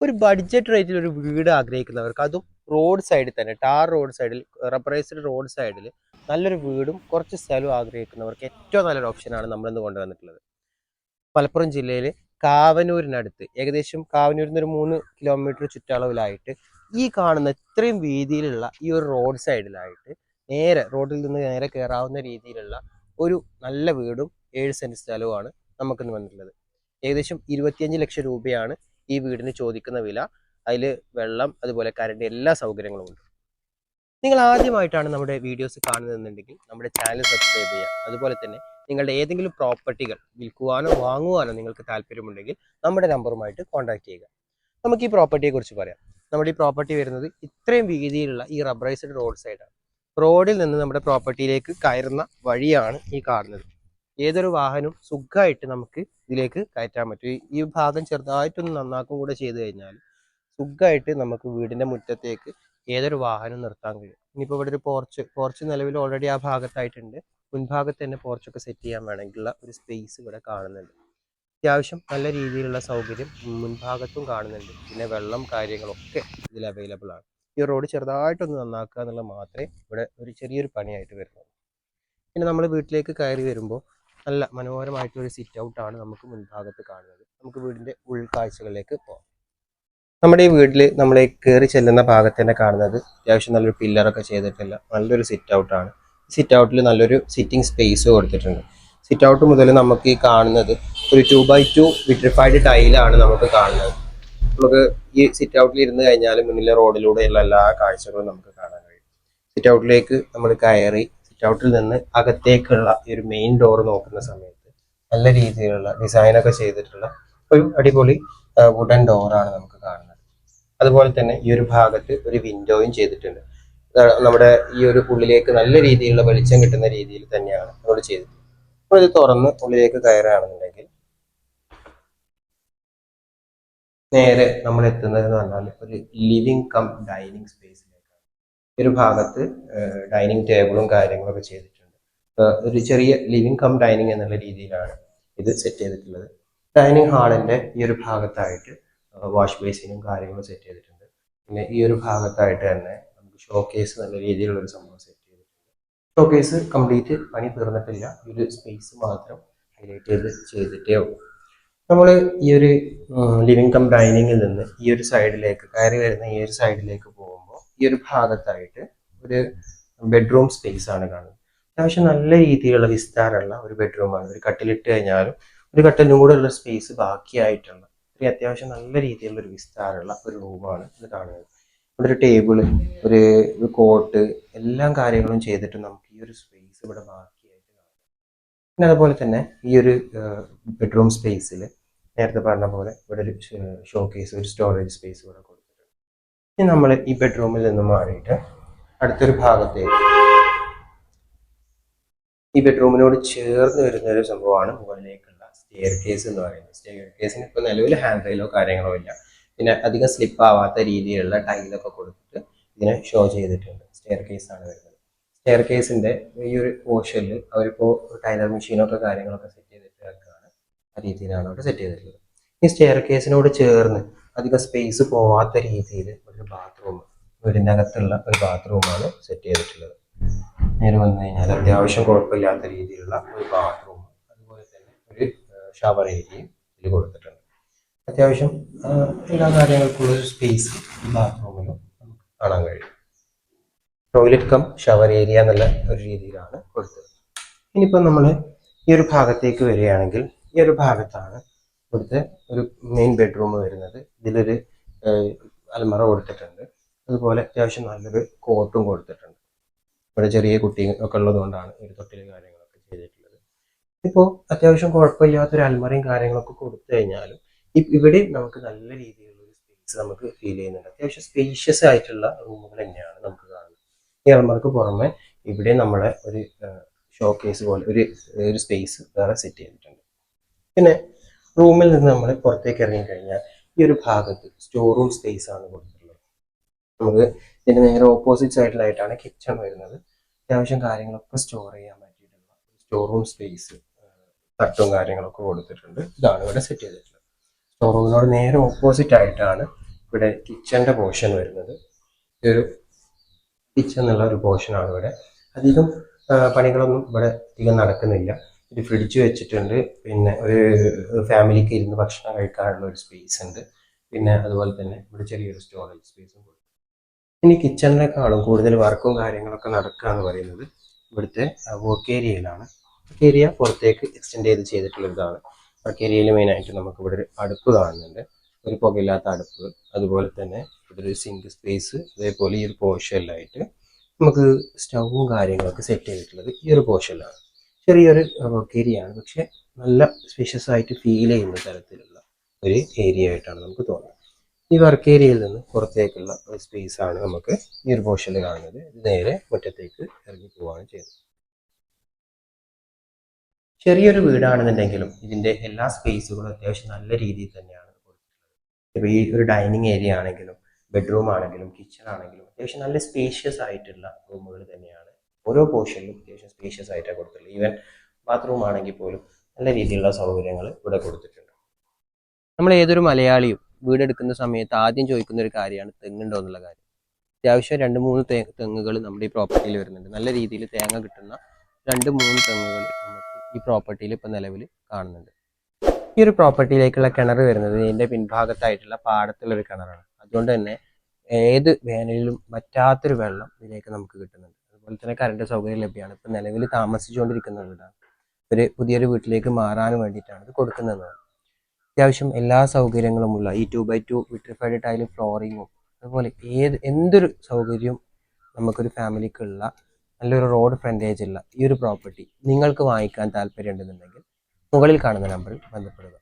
ഒരു ബഡ്ജറ്റ് റേറ്റിൽ ഒരു വീട് ആഗ്രഹിക്കുന്നവർക്ക് അതും റോഡ് സൈഡിൽ തന്നെ ടാർ റോഡ് സൈഡിൽ റബ്ബറൈസ്ഡ് റോഡ് സൈഡിൽ നല്ലൊരു വീടും കുറച്ച് സ്ഥലവും ആഗ്രഹിക്കുന്നവർക്ക് ഏറ്റവും നല്ലൊരു ഓപ്ഷനാണ് നമ്മളിന്ന് കൊണ്ടുവന്നിട്ടുള്ളത്. മലപ്പുറം ജില്ലയിൽ കാവനൂരിനടുത്ത് ഏകദേശം കാവനൂരിൽ നിന്ന് ഒരു മൂന്ന് കിലോമീറ്റർ ചുറ്റളവിലായിട്ട് ഈ കാണുന്ന ഇത്രയും വീതിയിലുള്ള ഈ ഒരു റോഡ് സൈഡിലായിട്ട് നേരെ റോഡിൽ നിന്ന് നേരെ കയറാവുന്ന രീതിയിലുള്ള ഒരു നല്ല വീടും ഏഴ് സെന്റ് സ്ഥലവുമാണ് നമുക്കിന്ന് വന്നിട്ടുള്ളത്. ഏകദേശം ഇരുപത്തിയഞ്ച് ലക്ഷം രൂപയാണ് ഈ വീടിന് ചോദിക്കുന്ന വില അതിൽ വെള്ളം അതുപോലെ കറണ്ട് എല്ലാ സൗകര്യങ്ങളും ഉണ്ട്. നിങ്ങൾ ആദ്യമായിട്ടാണ് നമ്മുടെ വീഡിയോസ് കാണുന്നതെന്നുണ്ടെങ്കിൽ നമ്മുടെ ചാനൽ സബ്സ്ക്രൈബ് ചെയ്യുക. അതുപോലെ തന്നെ നിങ്ങളുടെ ഏതെങ്കിലും പ്രോപ്പർട്ടികൾ വിൽക്കുവാനോ വാങ്ങുവാനോ നിങ്ങൾക്ക് താല്പര്യമുണ്ടെങ്കിൽ നമ്മുടെ നമ്പറുമായിട്ട് കോൺടാക്ട് ചെയ്യുക. നമുക്ക് ഈ പ്രോപ്പർട്ടിയെ കുറിച്ച് പറയാം. നമ്മുടെ ഈ പ്രോപ്പർട്ടി വരുന്നത് ഇത്രയും വീതിയിലുള്ള ഈ റബ്ബറൈസ്ഡ് റോഡ് സൈഡാണ് റോഡിൽ നിന്ന് നമ്മുടെ പ്രോപ്പർട്ടിയിലേക്ക് കയറുന്ന വഴിയാണ് ഈ കാണുന്നത്. ഏതൊരു വാഹനവും സുഖമായിട്ട് നമുക്ക് ഇതിലേക്ക് കയറ്റാൻ പറ്റും. ഈ- ഭാഗം ചെറുതായിട്ടൊന്ന് നന്നാക്കും കൂടെ ചെയ്ത് കഴിഞ്ഞാൽ സുഖമായിട്ട് നമുക്ക് വീടിന്റെ മുറ്റത്തേക്ക് ഏതൊരു വാഹനവും നിർത്താൻ കഴിയും. ഇനിയിപ്പോൾ ഇവിടെ ഒരു പോർച്ച് പോർച്ച് നിലവിൽ ഓൾറെഡി ആ ഭാഗത്തായിട്ടുണ്ട്. മുൻഭാഗത്ത് തന്നെ പോർച്ചൊക്കെ സെറ്റ് ചെയ്യാൻ വേണമെങ്കിലുള്ള ഒരു സ്പേസ് ഇവിടെ കാണുന്നുണ്ട്. അത്യാവശ്യം നല്ല രീതിയിലുള്ള സൗകര്യം മുൻഭാഗത്തും കാണുന്നുണ്ട്. പിന്നെ വെള്ളം കാര്യങ്ങളൊക്കെ ഇതിൽ അവൈലബിൾ ആണ്. ഈ റോഡ് ചെറുതായിട്ടൊന്ന് നന്നാക്കുക എന്നുള്ളത് മാത്രമേ ഇവിടെ ഒരു ചെറിയൊരു പണിയായിട്ട് വരുന്നുള്ളൂ. പിന്നെ നമ്മൾ വീട്ടിലേക്ക് കയറി വരുമ്പോൾ നല്ല മനോഹരമായിട്ടൊരു സിറ്റ് ഔട്ട് ആണ് നമുക്ക് മുൻഭാഗത്ത് കാണുന്നത്. നമുക്ക് വീടിന്റെ ഉൾക്കാഴ്ചകളിലേക്ക് പോകാം. നമ്മുടെ ഈ വീട്ടിൽ നമ്മൾ കയറി ചെല്ലുന്ന ഭാഗത്ത് തന്നെ കാണുന്നത് അത്യാവശ്യം നല്ലൊരു പില്ലറൊക്കെ ചെയ്തിട്ടില്ല നല്ലൊരു സിറ്റ് ഔട്ട് ആണ്. സിറ്റ് ഔട്ടിൽ നല്ലൊരു സിറ്റിംഗ് സ്പേസ് കൊടുത്തിട്ടുണ്ട്. സിറ്റ് ഔട്ട് മുതൽ നമുക്ക് ഈ കാണുന്നത് ഒരു ടു ബൈ ടു വിട്രിഫൈഡ് ടൈലാണ് നമുക്ക് കാണുന്നത്. നമുക്ക് ഈ സിറ്റ് ഔട്ടിൽ ഇരുന്ന് കഴിഞ്ഞാൽ മുന്നിലെ റോഡിലൂടെയുള്ള എല്ലാ കാഴ്ചകളും നമുക്ക് കാണാൻ കഴിയും. സിറ്റ് ഔട്ടിലേക്ക് നമ്മൾ കയറി സിറ്റ് നിന്ന് അകത്തേക്കുള്ള ഈ ഒരു മെയിൻ ഡോർ നോക്കുന്ന സമയത്ത് നല്ല രീതിയിലുള്ള ഡിസൈനൊക്കെ ചെയ്തിട്ടുള്ള ഒരു അടിപൊളി വുഡൻ ഡോറാണ് നമുക്ക് കാണുന്നത്. അതുപോലെ തന്നെ ഈ ഒരു ഭാഗത്ത് ഒരു വിൻഡോയും ചെയ്തിട്ടുണ്ട്. നമ്മുടെ ഈ ഒരു ഉള്ളിലേക്ക് നല്ല രീതിയിലുള്ള വെളിച്ചം കിട്ടുന്ന രീതിയിൽ തന്നെയാണ് നമ്മൾ ചെയ്തിട്ടുള്ളത്. അപ്പോൾ ഇത് തുറന്ന് ഉള്ളിലേക്ക് കയറുകയാണെന്നുണ്ടെങ്കിൽ നേരെ നമ്മൾ എത്തുന്നത് എന്ന് പറഞ്ഞാൽ ഒരു ലിവിങ് കം ഡൈനിങ് ഈ ഒരു ഭാഗത്ത് ഡൈനിങ് ടേബിളും കാര്യങ്ങളൊക്കെ ചെയ്തിട്ടുണ്ട്. ഒരു ചെറിയ ലിവിങ് കം ഡൈനിങ് എന്നുള്ള രീതിയിലാണ് ഇത് സെറ്റ് ചെയ്തിട്ടുള്ളത്. ഡൈനിങ് ഹാളിന്റെ ഈ ഒരു ഭാഗത്തായിട്ട് വാഷ് ബേസിനും കാര്യങ്ങളും സെറ്റ് ചെയ്തിട്ടുണ്ട്. പിന്നെ ഈ ഒരു ഭാഗത്തായിട്ട് തന്നെ നമുക്ക് ഷോക്കേസ് നല്ല രീതിയിലുള്ള ഒരു സംഭവം സെറ്റ് ചെയ്തിട്ടുണ്ട്. ഷോക്കേസ് കംപ്ലീറ്റ് പണി തീർന്നിട്ടില്ല. ഈ ഒരു സ്പേസ് മാത്രം ഹൈലൈറ്റ് ചെയ്ത് ചെയ്തിട്ടേ ഉള്ളൂ. നമ്മൾ ഈ ഒരു ലിവിങ് കം ഡൈനിങ്ങിൽ നിന്ന് ഈ ഒരു സൈഡിലേക്ക് കയറി വരുന്ന ഈ ഒരു സൈഡിലേക്ക് പോകുമ്പോൾ ഈ ഒരു ഭാഗത്തായിട്ട് ഒരു ബെഡ്റൂം സ്പേസ് ആണ് കാണുന്നത്. അത്യാവശ്യം നല്ല രീതിയിലുള്ള വിസ്താരമുള്ള ഒരു ബെഡ്റൂമാണ് ഒരു കട്ടിലിട്ട് കഴിഞ്ഞാലും ഒരു കട്ടിലും കൂടെ ഉള്ള സ്പേസ് ബാക്കിയായിട്ടുള്ള ഒരു അത്യാവശ്യം നല്ല രീതിയിലുള്ള ഒരു വിസ്താരമുള്ള ഒരു റൂമാണ് ഇത് കാണുന്നത്. ഇവിടെ ഒരു ടേബിൾ ഒരു കോട്ട് എല്ലാ കാര്യങ്ങളും ചെയ്തിട്ട് നമുക്ക് ഈ ഒരു സ്പേസ് ഇവിടെ ബാക്കിയായിട്ട് കാണാം. പിന്നെ അതുപോലെ തന്നെ ഈ ഒരു ബെഡ്റൂം സ്പേസിൽ നേരത്തെ പറഞ്ഞ പോലെ ഇവിടെ ഒരു ഷോ കേസ് ഒരു സ്റ്റോറേജ് സ്പേസ് ഇവിടെ ഇനി നമ്മൾ ഈ ബെഡ്റൂമിൽ നിന്ന് മാറിയിട്ട് അടുത്തൊരു ഭാഗത്തേക്ക്. ഈ ബെഡ്റൂമിനോട് ചേർന്ന് വരുന്ന ഒരു സംഭവമാണ് മുകളിലേക്കുള്ള സ്റ്റെയർ കേസ് എന്ന് പറയുന്നത്. സ്റ്റെയർ കേസിന് ഇപ്പോൾ നിലവിൽ ഹാൻഡ് റെയിലോ കാര്യങ്ങളോ ഇല്ല. പിന്നെ അധികം സ്ലിപ്പ് ആവാത്ത രീതിയിലുള്ള ടൈലൊക്കെ കൊടുത്തിട്ട് ഇതിനെ ഷോ ചെയ്തിട്ടുണ്ട്. സ്റ്റെയർ കേസ് ആണ് വരുന്നത്. സ്റ്റെയർ കേസിന്റെ ഈ ഒരു പോർഷനിൽ അവരിപ്പോൾ ടൈലർ മെഷീനൊക്കെ കാര്യങ്ങളൊക്കെ സെറ്റ് ചെയ്തിട്ട് വെക്കുകയാണ് ആ രീതിയിലാണ് അവിടെ സെറ്റ് ചെയ്തിട്ടുള്ളത്. ഈ സ്റ്റെയർ കേസിനോട് ചേർന്ന് അധികം സ്പേസ് പോവാത്ത രീതിയിൽ ഒരു ബാത്റൂം വീടിന്റെ അകത്തുള്ള ഒരു ബാത്റൂമാണ് സെറ്റ് ചെയ്തിട്ടുള്ളത്. നേരെ വന്നു കഴിഞ്ഞാൽ അത്യാവശ്യം കുഴപ്പമില്ലാത്ത രീതിയിലുള്ള ഒരു ബാത്റൂം അതുപോലെ തന്നെ ഒരു ഷവർ ഏരിയയും ഇതിൽ കൊടുത്തിട്ടുണ്ട്. അത്യാവശ്യം എല്ലാ കാര്യങ്ങൾക്കുള്ള ഒരു സ്പേസ് ഈ നമുക്ക് കാണാൻ കഴിയും. ടോയ്ലറ്റ് കം ഷവർ ഏരിയ എന്നുള്ള ഒരു രീതിയിലാണ് കൊടുത്തത്. ഇനിയിപ്പോൾ നമ്മൾ ഈ ഒരു ഭാഗത്തേക്ക് വരികയാണെങ്കിൽ ഈ ഒരു ഭാഗത്താണ് ഇവിടുത്തെ ഒരു മെയിൻ ബെഡ്റൂം വരുന്നത്. ഇതിലൊരു അലമറ കൊടുത്തിട്ടുണ്ട്. അതുപോലെ അത്യാവശ്യം നല്ലൊരു കോട്ടും കൊടുത്തിട്ടുണ്ട്. ഇവിടെ ചെറിയ കുട്ടി ഒക്കെ ഉള്ളതുകൊണ്ടാണ് ഒരു തൊട്ടിൽ കാര്യങ്ങളൊക്കെ ചെയ്തിട്ടുള്ളത്. ഇപ്പോൾ അത്യാവശ്യം കുഴപ്പമില്ലാത്തൊരു അലമറയും കാര്യങ്ങളൊക്കെ കൊടുത്തു കഴിഞ്ഞാലും ഇവിടെ നമുക്ക് നല്ല രീതിയിലുള്ള ഒരു സ്പേസ് നമുക്ക് ഫീൽ ചെയ്യുന്നുണ്ട്. അത്യാവശ്യം സ്പേഷ്യസ് ആയിട്ടുള്ള റൂമുകൾ തന്നെയാണ് നമുക്ക് കാണുന്നത്. ഈ അലമറക്ക് പുറമെ ഇവിടെ നമ്മുടെ ഒരു ഷോ കേസ് പോലെ ഒരു ഒരു സ്പേസ് വേറെ സെറ്റ് ചെയ്തിട്ടുണ്ട്. പിന്നെ റൂമിൽ നിന്ന് നമ്മൾ പുറത്തേക്ക് ഇറങ്ങി കഴിഞ്ഞാൽ ഈ ഒരു ഭാഗത്ത് സ്റ്റോർ റൂം സ്പേസ് ആണ് കൊടുത്തിട്ടുള്ളത്. നമുക്ക് ഇതിന്റെ നേരെ ഓപ്പോസിറ്റ് സൈഡിലായിട്ടാണ് കിച്ചൺ വരുന്നത്. അത്യാവശ്യം കാര്യങ്ങളൊക്കെ സ്റ്റോർ ചെയ്യാൻ പറ്റിയിട്ടുള്ള സ്റ്റോർ റൂം സ്പേസ് തട്ടും കാര്യങ്ങളൊക്കെ കൊടുത്തിട്ടുണ്ട്. ഇതാണ് ഇവിടെ സെറ്റ് ചെയ്തിട്ടുള്ളത്. സ്റ്റോർ റൂമിനോട് നേരെ ഓപ്പോസിറ്റ് ആയിട്ടാണ് ഇവിടെ കിച്ചന്റെ പോർഷൻ വരുന്നത്. ഈ ഒരു കിച്ചൺ എന്നുള്ള ഒരു പോർഷനാണ് ഇവിടെ. അധികം പണികളൊന്നും ഇവിടെ അധികം നടക്കുന്നില്ല. ഒരു ഫ്രിഡ്ജ് വെച്ചിട്ടുണ്ട്. പിന്നെ ഒരു ഫാമിലിക്ക് ഇരുന്ന് ഭക്ഷണം കഴിക്കാനുള്ള ഒരു സ്പേസ് ഉണ്ട്. പിന്നെ അതുപോലെ തന്നെ ഇവിടെ ചെറിയൊരു സ്റ്റോറേജ് സ്പേസും കൊടുക്കും ഇനി കിച്ചണിനേക്കാളും കൂടുതൽ വർക്കും കാര്യങ്ങളൊക്കെ നടക്കുക എന്ന് പറയുന്നത് ഇവിടുത്തെ വർക്ക് ഏരിയയിലാണ് വർക്ക് ഏരിയ പുറത്തേക്ക് എക്സ്റ്റെൻഡ് ചെയ്ത് ചെയ്തിട്ടുള്ള ഇതാണ്. വർക്ക് ഏരിയയിൽ മെയിനായിട്ട് നമുക്ക് ഇവിടെ ഒരു അടുപ്പ് കാണുന്നുണ്ട്. ഒരു പുകയില്ലാത്ത അടുപ്പ്. അതുപോലെ തന്നെ ഇവിടെ ഒരു സിങ്ക് സ്പേസ് അതേപോലെ ഈ ഒരു പോർഷനിലായിട്ട് നമുക്ക് സ്റ്റൗവും കാര്യങ്ങളൊക്കെ സെറ്റ് ചെയ്തിട്ടുള്ളത് ഈ ഒരു പോർഷനിലാണ് ചെറിയൊരു ഏരിയയാണ്. പക്ഷെ നല്ല സ്പേഷ്യസ് ആയിട്ട് ഫീൽ ചെയ്യുന്ന തരത്തിലുള്ള ഒരു ഏരിയ ആയിട്ടാണ് നമുക്ക് തോന്നുന്നത്. ഈ വർക്ക് ഏരിയയിൽ നിന്ന് പുറത്തേക്കുള്ള ഒരു സ്പേസ് ആണ് നമുക്ക് ഈ ഒരു പോർഷനിൽ കാണുന്നത് നേരെ മുറ്റത്തേക്ക് ഇറങ്ങി പോവുകയാണ് ചെയ്യുന്നത്. ചെറിയൊരു വീടാണെന്നുണ്ടെങ്കിലും ഇതിന്റെ എല്ലാ സ്പേസുകളും അത്യാവശ്യം നല്ല രീതിയിൽ തന്നെയാണ് ഇപ്പോൾ ഈ ഒരു ഡൈനിങ് ഏരിയ ആണെങ്കിലും ബെഡ്റൂം ആണെങ്കിലും കിച്ചൺ ആണെങ്കിലും അത്യാവശ്യം നല്ല സ്പേഷ്യസ് ആയിട്ടുള്ള റൂമുകൾ തന്നെയാണ് ഓരോ പോർഷനിലും അത്യാവശ്യം സ്പേഷ്യസ് ആയിട്ടാണ് കൊടുത്തിട്ടുള്ളത് ഈവൻ ബാത്റൂം ആണെങ്കിൽ പോലും നല്ല രീതിയിലുള്ള സൗകര്യങ്ങൾ ഇവിടെ കൊടുത്തിട്ടുണ്ട്. നമ്മൾ ഏതൊരു മലയാളിയും വീടെടുക്കുന്ന സമയത്ത് ആദ്യം ചോദിക്കുന്ന ഒരു കാര്യമാണ് തെങ്ങുണ്ടോ എന്നുള്ള കാര്യം. അത്യാവശ്യം രണ്ട് മൂന്ന് തെങ്ങുകൾ നമ്മുടെ ഈ പ്രോപ്പർട്ടിയിൽ വരുന്നുണ്ട്. നല്ല രീതിയിൽ തേങ്ങ കിട്ടുന്ന രണ്ട് മൂന്ന് തെങ്ങുകൾ നമുക്ക് ഈ പ്രോപ്പർട്ടിയിൽ ഇപ്പം നിലവിൽ കാണുന്നുണ്ട്. ഈ ഒരു പ്രോപ്പർട്ടിയിലേക്കുള്ള കിണർ വരുന്നത് ഇതിന്റെ പിൻഭാഗത്തായിട്ടുള്ള പാടത്തുള്ളൊരു കിണറാണ്. അതുകൊണ്ട് തന്നെ ഏത് വേനലിലും പറ്റാത്തൊരു വെള്ളം ഇതിലേക്ക് നമുക്ക് കിട്ടുന്നുണ്ട്. അതുപോലെ തന്നെ കറണ്ട് സൗകര്യം ലഭ്യമാണ്. ഇപ്പം നിലവിൽ താമസിച്ചുകൊണ്ടിരിക്കുന്ന വീടാണ് ഒരു പുതിയൊരു വീട്ടിലേക്ക് മാറാൻ വേണ്ടിയിട്ടാണ് ഇത് കൊടുക്കുന്നത്. അത്യാവശ്യം എല്ലാ സൗകര്യങ്ങളുമുള്ള ഈ two by two vitrified tile ഫ്ലോറിങ്ങും അതുപോലെ ഏത് എന്തൊരു സൗകര്യവും നമുക്കൊരു ഫാമിലിക്കുള്ള നല്ലൊരു റോഡ് ഫ്രണ്ടേജ് ഉള്ള ഈ ഒരു പ്രോപ്പർട്ടി നിങ്ങൾക്ക് വാങ്ങിക്കാൻ താല്പര്യം ഉണ്ടെന്നുണ്ടെങ്കിൽ മുകളിൽ കാണുന്ന നമ്പറിൽ ബന്ധപ്പെടുക.